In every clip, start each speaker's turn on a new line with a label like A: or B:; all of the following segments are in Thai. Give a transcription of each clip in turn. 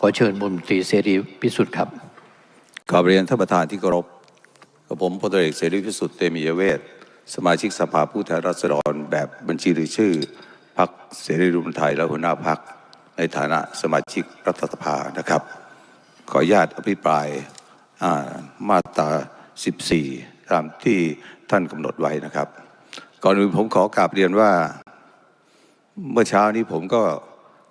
A: ขอเชิญมนตรีเสรีพิสุทธิ์ครับ
B: กราบเรียนท่านประธานที่เคารพกับผมพลตรีเอกเสรีพิสุทธิ์เตมียเวทสมาชิกสภาผู้แทนราษฎรแบบบัญชีรายชื่อพรรคเสรีรวมไทยและหัวหน้าพรรคในฐานะสมาชิกรัฐสภานะครับ ขออนุญาตอภิปรายามาตรา 14 ตามที่ท่านกำหนดไว้นะครับ ก่อนอื่นผมขอกราบเรียนว่าเมื่อเช้านี้ผมก็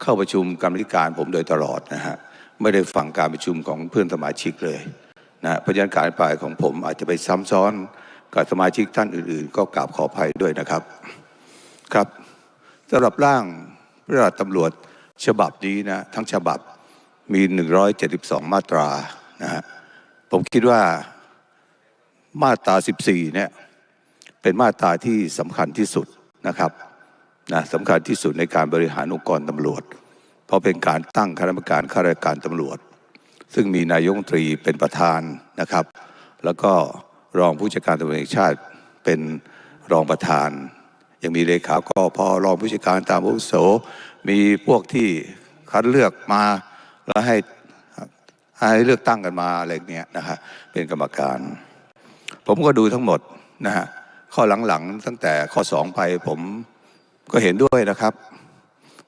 B: เข้าประชุมกรรมธิการผมโดยตลอดนะฮะไม่ได้ฟังการประชุมของเพื่อนสมาชิกเลยนะฮะเพราะฉะนั้นการอภิปรายของผมอาจจะไปซ้ำซ้อนกับสมาชิกท่านอื่น ๆ ก็กราบขออภัยด้วยนะครับครับสำหรับร่างพระราชตำรวจฉบับนี้นะทั้งฉบับมี 172 มาตรานะฮะผมคิดว่ามาตรา 14 เนี่ยเป็นมาตราที่สำคัญที่สุดนะครับ นะสำคัญที่สุดในการบริหารองค์กรตำรวจ เพราะเป็นการตั้งคณะกรรมการข้าราชการตำรวจ ซึ่งมีนายกรัฐมนตรีเป็นประธานนะครับ แล้วก็รองผู้จัดการตำรวจแห่งชาติเป็นรองประธาน ยังมีเลขากพรองผู้จัดการตามอาวุโส มีพวกที่คัดเลือกมาแล้วให้ให้เลือกตั้งกันมาอะไรเงี้ยนะฮะเป็นกรรมการ ผมก็ดูทั้งหมดนะฮะข้อหลังๆตั้งแต่ข้อสองไปผม ก็เห็นด้วยนะครับ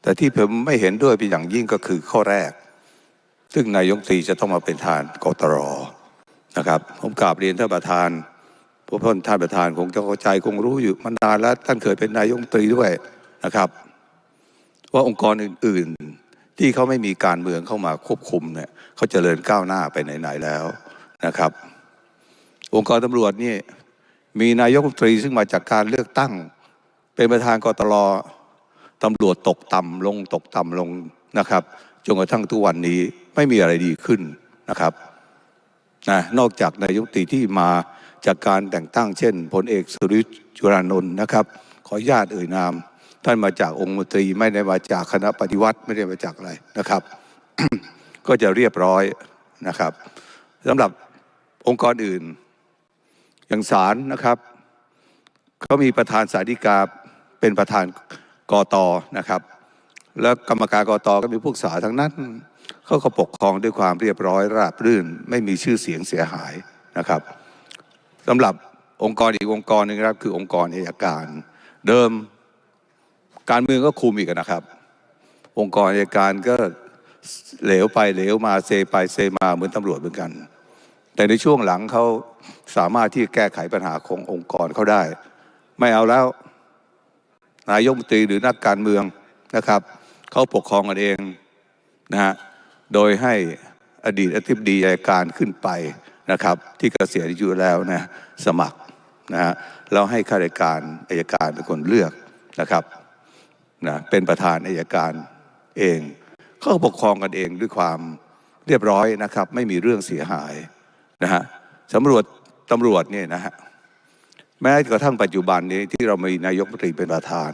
B: แต่ที่ผมไม่เห็นด้วยเป็นอย่างยิ่งก็คือข้อแรก ซึ่งนายกตรีจะต้องมาเป็นทานกตรนะครับ ผมกราบเรียนท่านประธานพวกท่านประธานคงจะเข้าใจคงรู้อยู่มานานแล้ว ท่านเคยเป็นนายกตรีด้วยนะครับว่าองค์กรอื่น ๆ ที่เขาไม่มีการเมืองเข้ามาควบคุมเนี่ยเขาเจริญก้าวหน้าไปไหนๆแล้วนะครับ องค์กรตำรวจนี่มีนายกรัฐมนตรีซึ่งมาจากการเลือกตั้ง เป็นประธานกตลตำรวจตกต่ำลงตกต่ำลงนะครับจนกระทั่งทุกวันนี้ไม่มีอะไรดีขึ้นนะครับนะนอกจากนายกตีที่มาจากการแต่งตั้งเช่นพลเอกสุริยุทธ์จุรานนท์นะครับ ขออนุญาตเอ่ยนาม ท่านมาจากองค์มนตรีไม่ได้มาจากคณะปฏิวัติไม่ได้มาจากอะไรนะครับ ก็จะเรียบร้อยนะครับสำหรับองค์กรอื่น อย่างศาลนะครับเขามีประธานสาธิกา เป็นประธานกอตนะครับ แล้วกรรมการกอตก็มีพวกสาทั้งนั้นเขาก็ปกครองด้วยความเรียบร้อยราบรื่น ไม่มีชื่อเสียงเสียหายนะครับสำหรับองค์กรอีกองค์กรหนึ่งนะครับคือองค์กรอัยการ เดิมการเมืองก็คุมอีกนะครับ องค์กรอัยการก็เหลวไปเหลวมาเซไปเซมาเหมือนตำรวจเหมือนกัน แต่ในช่วงหลังเขาสามารถที่แก้ไขปัญหาขององค์กรเขาได้ ไม่เอาแล้ว นายกรัฐมนตรีหรือนักการเมืองนะครับเขาปกครองกันเองนะฮะโดยให้อดีตอธิบดีอัยการขึ้นไปนะครับ ที่เกษียณอายุแล้วนะสมัครนะฮะแล้วให้ข้าราชการอัยการเป็นคนเลือกนะครับนะเป็นประธานอัยการเองเขาปกครองกันเองด้วยความเรียบร้อยนะครับ ไม่มีเรื่องเสียหายนะฮะสำรวจตำรวจเนี่ยนะฮะ แม้กระทั่งปัจจุบันนี้ที่เรามีนายกรัฐมนตรีเป็นประธาน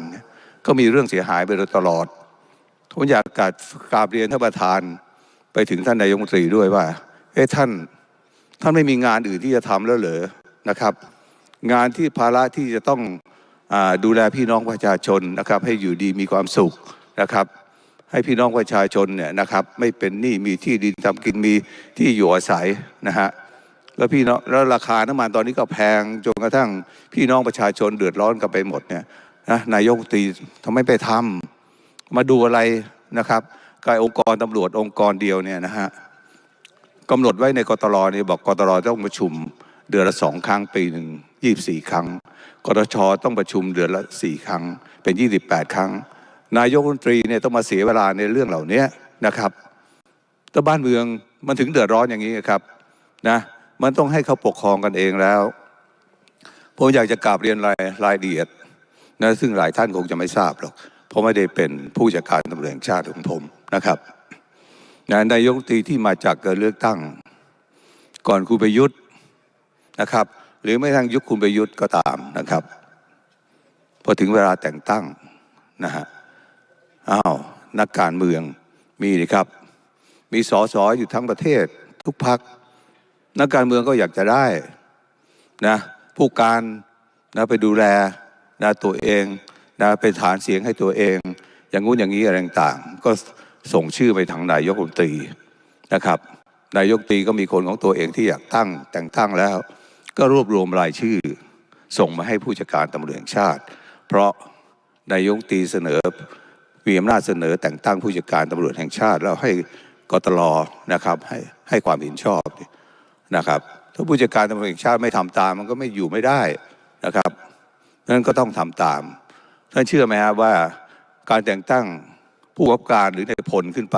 B: ก็มีเรื่องเสียหายไปโดยตลอดผมอยากกาบกราบเรียนท่านประธานไปถึงท่านนายกรัฐมนตรีด้วยว่าเอ๊ะท่านท่านไม่มีงานอื่นที่จะทำแล้วเหรอนะครับ งานที่ภาระที่จะต้องอดูแลพี่น้องประชาชนนะครับ ให้อยู่ดีมีความสุขนะครับ ให้พี่น้องประชาชนเนี่ยนะครับ ไม่เป็นหนี้มีที่ดินทำกินมีที่อยู่อาศัยนะฮะ แล้วพี่น้องแล้วราคาน้ำมันตอนนี้ก็แพงจนกระทั่งพี่น้องประชาชนเดือดร้อนกันไปหมดเนี่ยนะนายกรัฐมนตรีทำไมไปทำมาดูอะไรนะครับกายองค์กรตำรวจองค์กรเดียวเนี่ยนะฮะกำหนดไว้ในกตรเนี่ยบอกกตรต้องประชุมเดือนละสองครั้งปีหนึ่งยี่บสี่ครั้งกตชต้องประชุมเดือนละสี่ครั้ง เป็นยี่สิบแปดครั้ง นายกรัฐมนตรีเนี่ยต้องมาเสียเวลาในเรื่องเหล่านี้นะครับแต่บ้านเมืองมันถึงเดือดร้อนอย่างนี้ครับนะ มันต้องให้เขาปกครองกันเองแล้วผมอยากจะกราบเรียนรายรายละเอียดนะซึ่งหลายท่านคงจะไม่ทราบหรอกเพราะไม่ได้เป็นผู้จัดการตำรวจแห่งชาติของผมนะครับนะนายกตีที่มาจากการเลือกตั้ง ก่อนคุณประยุทธ์นะครับ หรือไม่ทั้งยุคคุณประยุทธ์ก็ตามนะครับพอถึงเวลาแต่งตั้งนะฮะอ้าวนักการเมืองมีนี่ครับ มีสอสออยู่ทั้งประเทศทุกพัก นักการเมืองก็อยากจะได้นะผู้การนะไปดูแลนะตัวเองนะเป็นฐานเสียงให้ตัวเอง อย่างงู้นอย่างนี้อะไรต่างๆ ก็ส่งชื่อไปทางนายกรัฐมนตรีนะครับนายกตีก็มีคนของตัวเองที่อยากตั้งแต่งตั้งแล้ว ก็รวบรวมรายชื่อ ส่งมาให้ผู้จัดการตำรวจแห่งชาติ เพราะนายกตีเสนอมีอำนาจเสนอแต่งตั้งผู้จัดการตำรวจแห่งชาติ แล้วให้กตลนะครับให้ให้ความเห็นชอบ นะครับ ถ้าผู้จัดการตำรวจแห่งชาติไม่ทำตาม มันก็ไม่อยู่ไม่ได้นะครับนั้นก็ต้องทำตามท่านเชื่อไหมครับว่าการแต่งตั้งผู้บับการหรือในพลขึ้นไป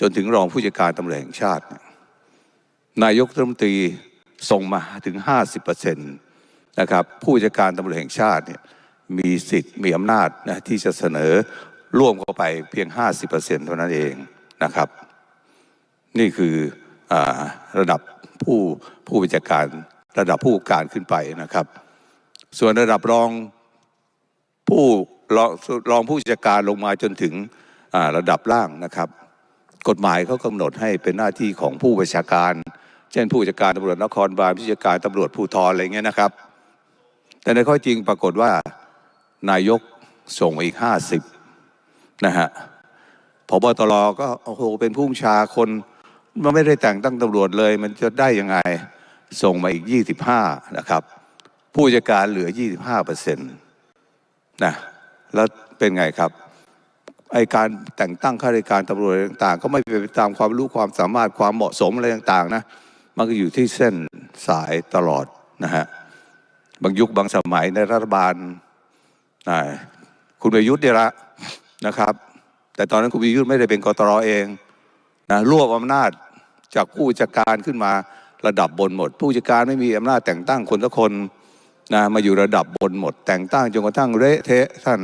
B: จนถึงรองผู้จัดการตำรวจแห่งชาติ นายกรัฐมนตรีส่งมาถึง 50%นะครับผู้จัดการตำรวจแห่งชาติเนี่ยมีสิทธิ์มีอำนาจนะที่จะเสนอร่วมเข้าไปเพียง 50%เท่านั้นเองนะครับ นี่คือ ระดับผู้ผู้บัญชาการระดับผู้การขึ้นไปนะครับ ส่วนระดับรองผู้รองรองผู้จัดการลงมาจนถึงระดับล่างนะครับ กฎหมายเขากำหนดให้เป็นหน้าที่ของผู้บัญชาการ เช่นผู้จัดการตำรวจนครบาลผู้จัดการตำรวจภูธรอะไรเงี้ยนะครับ แต่ในข้อจริงปรากฏว่านายกส่งมาอีกห้าสิบนะฮะพบตรก็โอ้โหเป็นผู้บัญชาคน มันไม่ได้แต่งตั้งตำรวจเลย มันจะได้ยังไงส่งมาอีกยี่สิบห้านะครับ ผู้จัดการเหลือยี่สิบห้าเปอร์เซ็นต์นะแล้วเป็นไงครับไอการแต่งตั้งข้าราชการตำรวจต่างๆ ก็ไม่เป็นไปตามความรู้ความสามารถความเหมาะสมอะไรต่างๆนะมันก็อยู่ที่เส้นสายตลอดนะฮะบางยุคบางสมัยในรัฐบาลอ่าคุณประยุทธ์เนี่ยละนะครับ แต่ตอนนั้นคุณประยุทธ์ไม่ได้เป็นกตรเองนะรวบอำนาจ จากผู้จัดการขึ้นมาระดับบนหมด ผู้จัดการไม่มีอำนาจแต่งตั้งคนทุกคนนะมาอยู่ระดับบนหมด แต่งตั้งจนกระทั่งเละเทะท่าน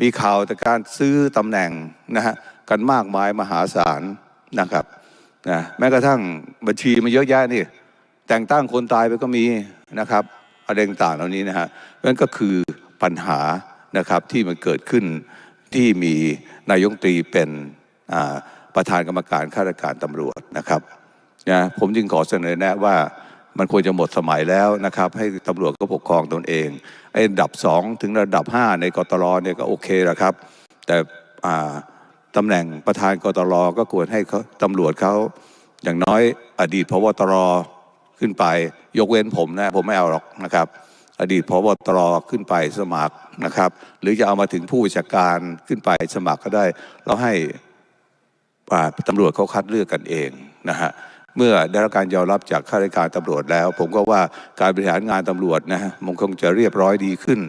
B: มีข่าวแต่การซื้อตำแหน่งนะฮะกันมากมายมหาศาลนะครับนะแม้กระทั่งบัญชีมันเยอะแยะนี่ แต่งตั้งคนตายไปก็มีนะครับอะไรต่างๆเหล่านี้นะฮะนั่นก็คือปัญหานะครับที่มันเกิดขึ้นที่มีนายกรัฐมนตรีเป็นอ่า ประธานกรรมการข้าราชการตำรวจนะครับนะผมจึงขอเสนอแนะว่ามันควรจะหมดสมัยแล้วนะครับ ให้ตำรวจก็ปกครองตนเองไอ้ระดับสองถึงระดับห้าในกตรเนี่ยก็โอเคแล้วครับ แต่อ่าตำแหน่งประธานกตรก็ควรให้เขาตำรวจเขาอย่างน้อยอดีตพบตรขึ้นไป ยกเว้นผมนะผมไม่เอาหรอกนะครับ อดีตพบตรขึ้นไปสมัครนะครับ หรือจะเอามาถึงผู้บัญชาการขึ้นไปสมัครก็ได้แล้วให้ ตำรวจเขาคัดเลือกกันเองนะฮะเมื่อได้รับการยอมรับจากข้าราชการตำรวจแล้ว ผมก็ว่าการบริหารงานตำรวจนะฮะมันคงจะเรียบร้อยดีขึ้น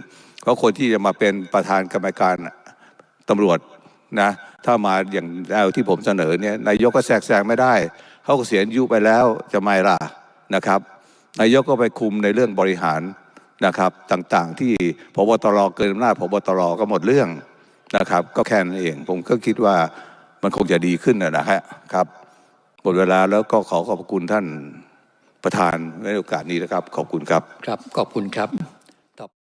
B: เพราะคนที่จะมาเป็นประธานกรรมการตำรวจนะถ้ามาอย่างแนวที่ผมเสนอเนี่ยนายกก็แทรกแซงไม่ได้เขาก็เสียอายุไปแล้วจะไม่ล่ะนะครับ นายกก็ไปคุมในเรื่องบริหารนะครับ ต่างๆ ที่พบตรเกินอำนาจพบตรก็หมดเรื่องนะครับ ก็แค่นั้นเอง ผมก็คิดว่า มันคงจะดีขึ้นนะนะฮะครับหมดเวลาแล้วก็ขอขอบคุณท่านประธานในโอกาสนี้นะครับ ขอบคุณครับ
A: ครับ ขอบคุณครับ